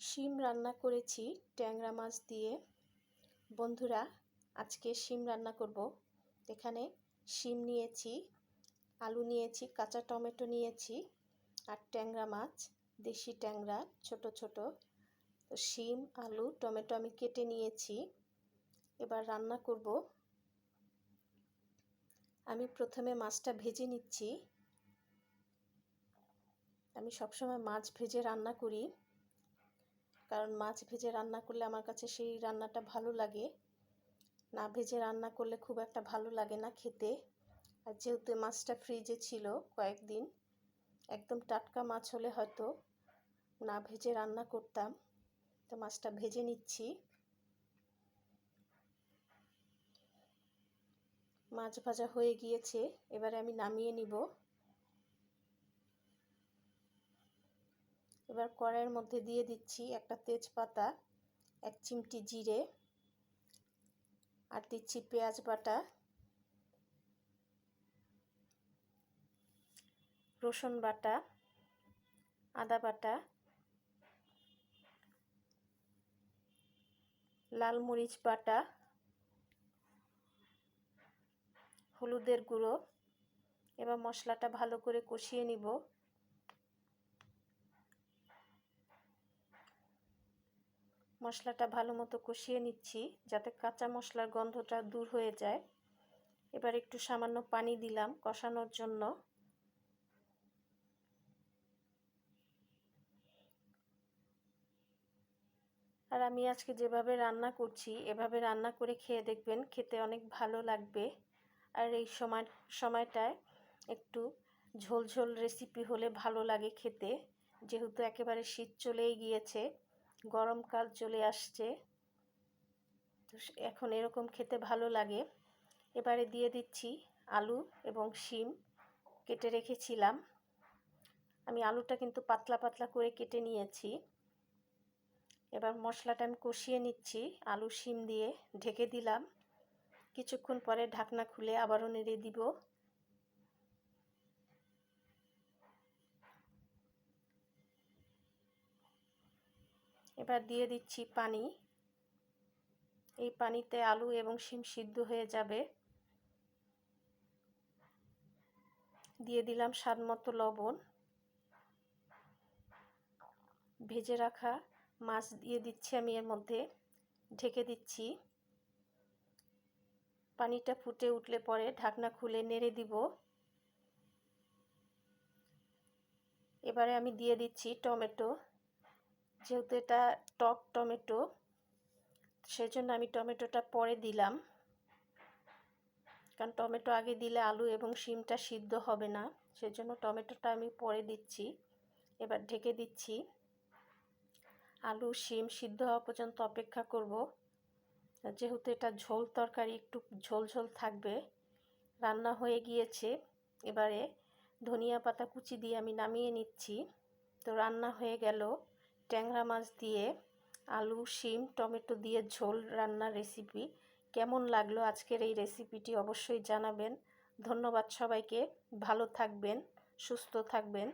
শিম রান্না করেছি ট্যাংরা মাছ দিয়ে। বন্ধুরা, আজকে শিম রান্না করব। এখানে শিম নিয়েছি, আলু নিয়েছি, কাঁচা টমেটো নিয়েছি আর ট্যাংরা মাছ, দেশি ট্যাংরা, ছোট ছোট। তো শিম, আলু, টমেটো আমি কেটে নিয়েছি। এবার রান্না করব। আমি প্রথমে মাছটা ভেজে নিচ্ছি। আমি সবসময় মাছ ভেজে রান্না করি। কারণ মাছ ভেজে রান্না করলে আমার কাছে সেই রান্নাটা ভালো লাগে। না ভেজে রান্না করলে খুব একটা ভালো লাগে না খেতে। আর যেহেতু মাছটা ফ্রিজে ছিল কয়েকদিন, একদম টাটকা মাছ হলে হয়তো না ভেজে রান্না করতাম। তো মাছটা ভেজে নিচ্ছি। মাছ ভাজা হয়ে গিয়েছে, এবারে আমি নামিয়ে নিব। এবার কড়াইয়ের মধ্যে দিয়ে দিচ্ছি একটা তেজপাতা, এক চিমটি জিরে আর দিচ্ছি পেঁয়াজ বাটা, রসুন বাটা, আদা বাটা, লাল মরিচ বাটা, হলুদের গুঁড়ো। এবার মশলাটা ভালো করে কষিয়ে নিব। মশলাটা ভালো মতো কষিয়ে নিচ্ছি যাতে কাঁচা মশলার গন্ধটা দূর হয়ে যায়। এবার একটু সামান্য পানি দিলাম কষানোর জন্য। আর আমি আজকে যেভাবে রান্না করছি, এভাবে রান্না করে খেয়ে দেখবেন খেতে অনেক ভালো লাগবে। আর এই সময়, সময়টায় একটু ঝোল ঝোল রেসিপি হলে ভালো লাগে খেতে। যেহেতু একেবারে শীত চলেই গিয়েছে গরমকাল চলে আসছে। তো এখন এরকম খেতে ভালো লাগে। এবারে দিয়ে দিচ্ছি আলু এবং শিম কেটে রেখেছিলাম। আমি আলুটা কিন্তু পাতলা পাতলা করে কেটে নিয়েছি। এবার মশলাটা আমি কষিয়ে নিচ্ছি আলু, শিম দিয়ে ঢেকে দিলাম। কিছুক্ষণ পরে ঢাকনা খুলে আবারও নেড়ে দিব। এবার দিয়ে দিচ্ছি পানি। এই পানিতে আলু এবং শিম সিদ্ধ হয়ে যাবে। দিয়ে দিলাম স্বাদ মতো লবণ। ভেজে রাখা মাছ দিয়ে দিচ্ছি আমি এর মধ্যে। ঢেকে দিচ্ছি। পানিটা ফুটে উঠলে পরে ঢাকনা খুলে নেড়ে দিব। এবারে আমি দিয়ে দিচ্ছি টমেটো। যেহেতু এটা টক টমেটো, সেজন্য আমি টমেটোটা পরে দিলাম। কারণ টমেটো আগে দিলে আলু এবং শিমটা সিদ্ধ হবে না, সেজন্য টমেটোটা আমি পরে দিচ্ছি। এবার ঢেকে দিচ্ছি। আলু, শিম সিদ্ধ হওয়া পর্যন্ত অপেক্ষা করব। যেহেতু এটা ঝোল তরকারি, একটু ঝোল ঝোল থাকবে। রান্না হয়ে গিয়েছে। এবারে ধনিয়া পাতা কুচি দিয়ে আমি নামিয়ে নিচ্ছি। তো রান্না হয়ে গেল। ট্যাংরা মাছ দিয়ে আলু, শিম, টমেটো দিয়ে ঝোল রান্নার রেসিপি কেমন লাগল আজকের এই রেসিপিটি অবশ্যই জানাবেন। ধন্যবাদ সবাইকে। ভালো থাকবেন, সুস্থ থাকবেন।